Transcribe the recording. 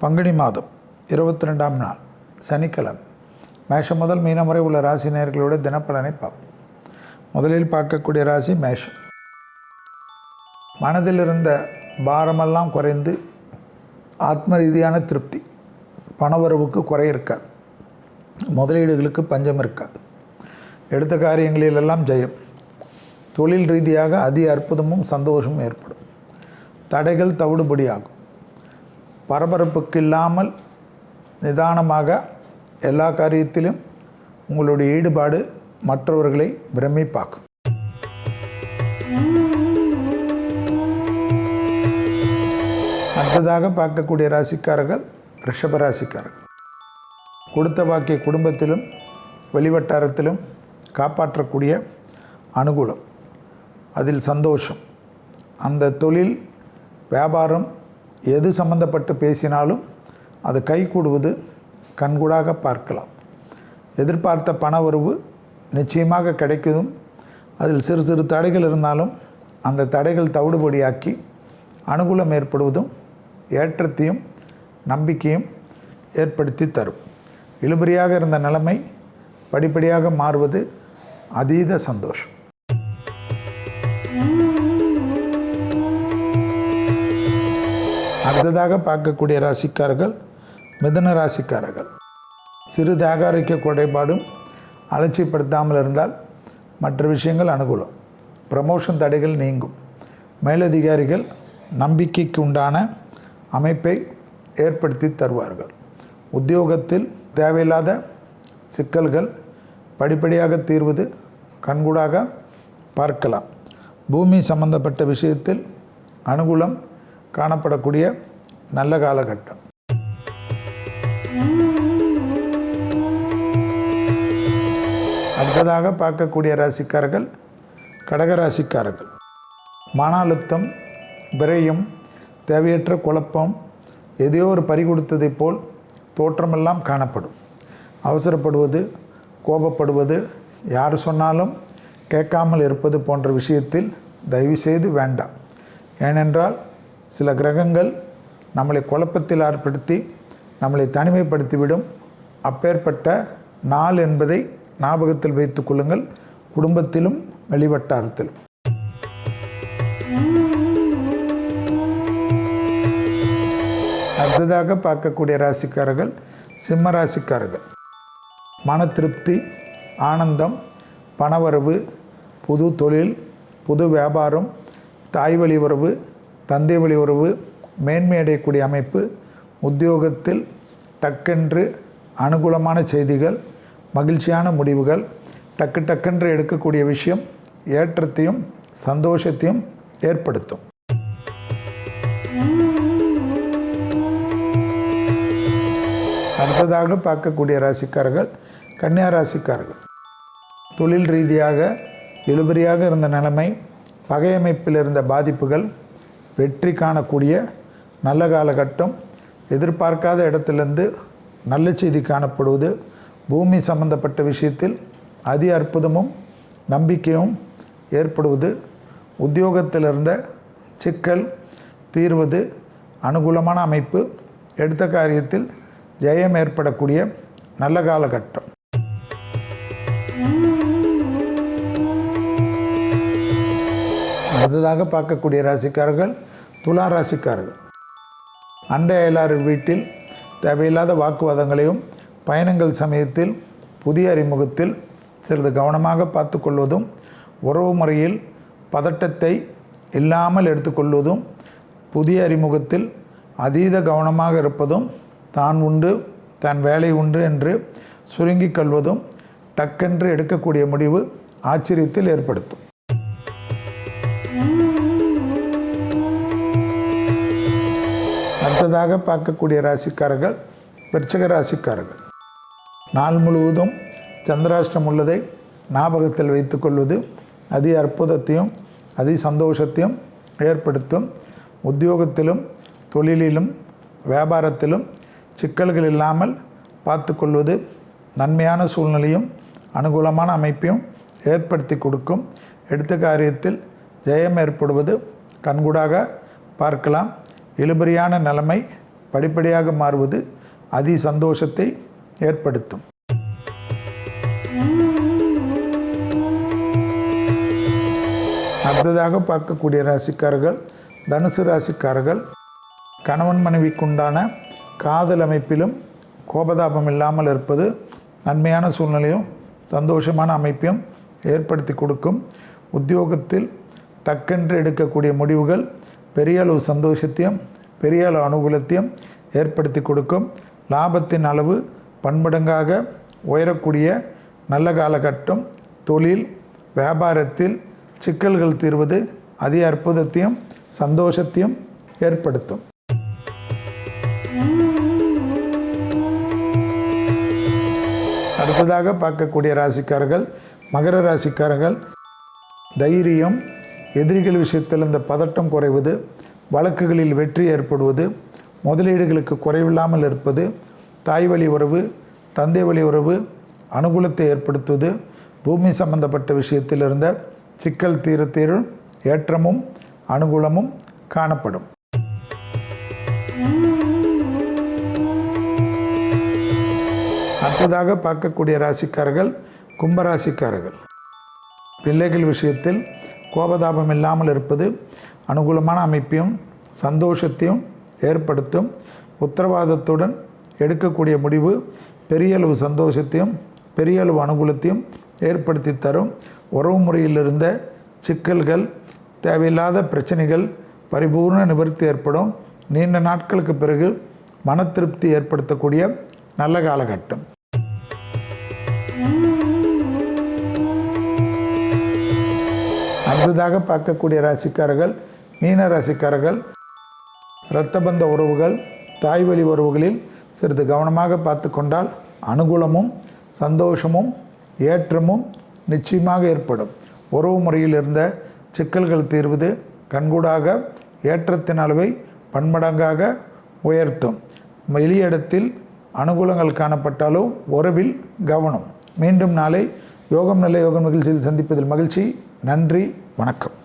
பங்குனி மாதம் இருபத்தி ரெண்டாம் நாள் சனிக்கிழமை. மேஷம் முதல் மீனம் வரை உள்ள ராசி நேர்களோட தினப்பலனை பார்ப்போம். முதலில் பார்க்கக்கூடிய ராசி மேஷம். மனதில் இருந்த பாரமெல்லாம் குறைந்து ஆத்ம ரீதியான திருப்தி பணவரவுக்கு குறை இருக்காது. முதலீடுகளுக்கு பஞ்சம் இருக்காது. எடுத்த காரியங்களிலெல்லாம் ஜெயம். தொழில் ரீதியாக அதி அற்புதமும் சந்தோஷமும் ஏற்படும். தடைகள் தவிடுபடியாகும். பரபரப்புக்கு இல்லாமல் நிதானமாக எல்லா காரியத்திலும் உங்களுடைய ஈடுபாடு மற்றவர்களை பிரமிப்பாக்கும். அடுத்ததாக பார்க்கக்கூடிய ராசிக்காரர்கள் ரிஷப ராசிக்காரர்கள். கொடுத்த வாக்கிய குடும்பத்திலும் வெளிவட்டாரத்திலும் காப்பாற்றக்கூடிய அனுகூலம். அதில் சந்தோஷம். அந்த தொழில் வியாபாரம் எது சம்பந்தப்பட்டு பேசினாலும் அது கைகூடுவது கண்கூடாக பார்க்கலாம். எதிர்பார்த்த பண வரவு நிச்சயமாக கிடைக்குதும் அதில் சிறு சிறு தடைகள் இருந்தாலும் அந்த தடைகள் தவிடுபடியாக்கி அனுகூலம் ஏற்படுவதும் ஏற்றத்தையும் நம்பிக்கையும் ஏற்படுத்தி தரும். இழுபறியாக இருந்த நிலைமை படிப்படியாக மாறுவது அதீத சந்தோஷம். அடுத்ததாக பார்க்கக்கூடிய ராசிக்காரர்கள் மிதுன ராசிக்காரர்கள். சிறு தேகாரிக்க குறைபாடும் அலட்சியப்படுத்தாமல் இருந்தால் மற்ற விஷயங்கள் அனுகூலம். ப்ரமோஷன் தடைகள் நீங்கும். மேலதிகாரிகள் நம்பிக்கைக்கு உண்டான அமைப்பை ஏற்படுத்தி தருவார்கள். உத்தியோகத்தில் தேவையில்லாத சிக்கல்கள் படிப்படியாக தீர்வது கண்கூடாக பார்க்கலாம். பூமி சம்பந்தப்பட்ட விஷயத்தில் அனுகூலம் காணப்படக்கூடிய நல்ல காலகட்டம். அடுத்ததாக பார்க்கக்கூடிய ராசிக்காரர்கள் கடக ராசிக்காரர்கள். மன அழுத்தம் விரயம் தேவையற்ற குழப்பம் எதையோ ஒரு பறி கொடுத்ததைப் போல் தோற்றமெல்லாம் காணப்படும். அவசரப்படுவது கோபப்படுவது யார் சொன்னாலும் கேட்காமல் இருப்பது போன்ற விஷயத்தில் தயவுசெய்து வேண்டாம். ஏனென்றால் சில கிரகங்கள் நம்மளை குழப்பத்தில் ஏற்படுத்தி நம்மளை தனிமைப்படுத்திவிடும். அப்பேற்பட்ட நாள் என்பதை ஞாபகத்தில் வைத்துக் கொள்ளுங்கள். குடும்பத்திலும் வெளிவட்டாரத்திலும். அடுத்ததாக பார்க்கக்கூடிய ராசிக்காரர்கள் சிம்ம ராசிக்காரர்கள். மன திருப்தி ஆனந்தம் பணவரவு புது தொழில் புது வியாபாரம் தாய் வழி உறவு தந்தை வழி உறவு மேன்மை அடையக்கூடிய அமைப்பு உத்தியோகத்தில் டக்கென்று அனுகூலமான செய்திகள் மகிழ்ச்சியான முடிவுகள் டக்கு டக்கென்று எடுக்கக்கூடிய விஷயம் ஏற்றத்தையும் சந்தோஷத்தையும் ஏற்படுத்தும். அடுத்ததாக பார்க்கக்கூடிய ராசிக்காரர்கள் கன்னியா ராசிக்காரர்கள். தொழில் ரீதியாக இழுபறியாக இருந்த நிலைமை பகையமைப்பில் இருந்த பாதிப்புகள் வெற்றி காணக்கூடிய நல்ல காலகட்டம் எதிர்பார்க்காத இடத்துலேருந்து நல்ல செய்தி காணப்படுவது பூமி சம்பந்தப்பட்ட விஷயத்தில் அதி அற்புதமும் நம்பிக்கையும் ஏற்படுவது உத்தியோகத்தில் இருந்த சிக்கல் தீர்வது அனுகூலமான அமைப்பு எடுத்த காரியத்தில் ஜெயம் ஏற்படக்கூடிய நல்ல காலகட்டம். அடுத்ததாக பார்க்கக்கூடிய ராசிக்காரர்கள் துலா ராசிக்காரர்கள் அண்டை அயலார் வீட்டில் தேவையில்லாத வாக்குவாதங்களையும் பயணங்கள் சமயத்தில் புதிய அறிமுகத்தில் சிறிது கவனமாக பார்த்து கொள்வதும் உறவு முறையில் பதட்டத்தை இல்லாமல் எடுத்துக்கொள்வதும் புதிய அறிமுகத்தில் அதீத கவனமாக இருப்பதும் தான் உண்டு தன் வேலை உண்டு என்று சுருங்கிக் கொள்வதும் டக்கென்று எடுக்கக்கூடிய முடிவு ஆச்சரியத்தில் ஏற்படுத்தும். அடுத்ததாக பார்க்கக்கூடிய ராசிக்காரர்கள் விருச்சக ராசிக்காரர்கள். நாள் முழுவதும் சந்திராஷ்டம் உள்ளதை ஞாபகத்தில் வைத்துக்கொள்வது அதி அற்புதத்தையும் அதி சந்தோஷத்தையும் ஏற்படுத்தும். உத்தியோகத்திலும் தொழிலிலும் வியாபாரத்திலும் சிக்கல்கள் இல்லாமல் பார்த்துக்கொள்வது நன்மையான சூழ்நிலையும் அனுகூலமான அமைப்பையும் ஏற்படுத்தி கொடுக்கும். எடுத்த காரியத்தில் ஜெயம் ஏற்படுவது கண்கூடாக பார்க்கலாம். இழுபறியான நிலைமை படிப்படியாக மாறுவது அதி சந்தோஷத்தை ஏற்படுத்தும். அடுத்ததாக பார்க்கக்கூடிய ராசிக்காரர்கள் தனுசு ராசிக்காரர்கள் கணவன் மனைவிக்குண்டான காதல் அமைப்பிலும் கோபதாபம் இல்லாமல் இருப்பது நன்மையான சூழ்நிலையும் சந்தோஷமான அமைப்பையும் ஏற்படுத்தி கொடுக்கும். உத்தியோகத்தில் டக்கென்று எடுக்கக்கூடிய முடிவுகள் பெரிய அளவு சந்தோஷத்தையும் பெரிய அளவு அனுகூலத்தையும் ஏற்படுத்தி கொடுக்கும். லாபத்தின் அளவு பன்மடங்காக உயரக்கூடிய நல்ல காலகட்டம் தொழில் வியாபாரத்தில் சிக்கல்கள் தீர்வது அதி அற்புதத்தையும் சந்தோஷத்தையும் ஏற்படுத்தும். அடுத்ததாக பார்க்கக்கூடிய ராசிக்காரர்கள் மகர ராசிக்காரர்கள் தைரியம் எதிரிகள் விஷயத்தில் இந்த பதட்டம் குறைவது வழக்குகளில் வெற்றி ஏற்படுவது முதலீடுகளுக்கு குறைவில்லாமல் இருப்பது தாய் வழி உறவு தந்தை வழி உறவு அனுகூலத்தை ஏற்படுத்துவது பூமி சம்பந்தப்பட்ட விஷயத்தில் இருந்த சிக்கல் தீர ஏற்றமும் அனுகூலமும் காணப்படும். அடுத்ததாக பார்க்கக்கூடிய ராசிக்காரர்கள் கும்பராசிக்காரர்கள். பிள்ளைகள் விஷயத்தில் கோபதாபம் இல்லாமல் இருப்பது அனுகூலமான அமைப்பையும் சந்தோஷத்தையும் ஏற்படுத்தும். உத்தரவாதத்துடன் எடுக்கக்கூடிய முடிவு பெரிய அளவு சந்தோஷத்தையும் பெரிய அளவு அனுகூலத்தையும் ஏற்படுத்தி தரும். உறவு முறையில் இருந்த சிக்கல்கள் தேவையில்லாத பிரச்சனைகள் பரிபூர்ண நிவர்த்தி ஏற்படும். நீண்ட நாட்களுக்கு பிறகு மன திருப்தி ஏற்படுத்தக்கூடிய நல்ல காலகட்டம். அடுத்ததாக பார்க்கக்கூடிய ராசிக்காரர்கள் மீன ராசிக்காரர்கள் இரத்தபந்த உறவுகள் தாய் வழி உறவுகளில் சிறிது கவனமாக பார்த்து கொண்டால் அனுகூலமும் சந்தோஷமும் ஏற்றமும் நிச்சயமாக ஏற்படும். உறவு முறையில் இருந்த சிக்கல்கள் தீர்வது கண்கூடாக ஏற்றத்தின் அளவை பன்மடங்காக உயர்த்தும். எளிய இடத்தில் அனுகூலங்கள் காணப்பட்டாலும் உறவில் கவனம். மீண்டும் நாளை யோகம் நல்ல யோகம் நிகழ்ச்சியில் சந்திப்பதில் மகிழ்ச்சி. நன்றி வணக்கம்.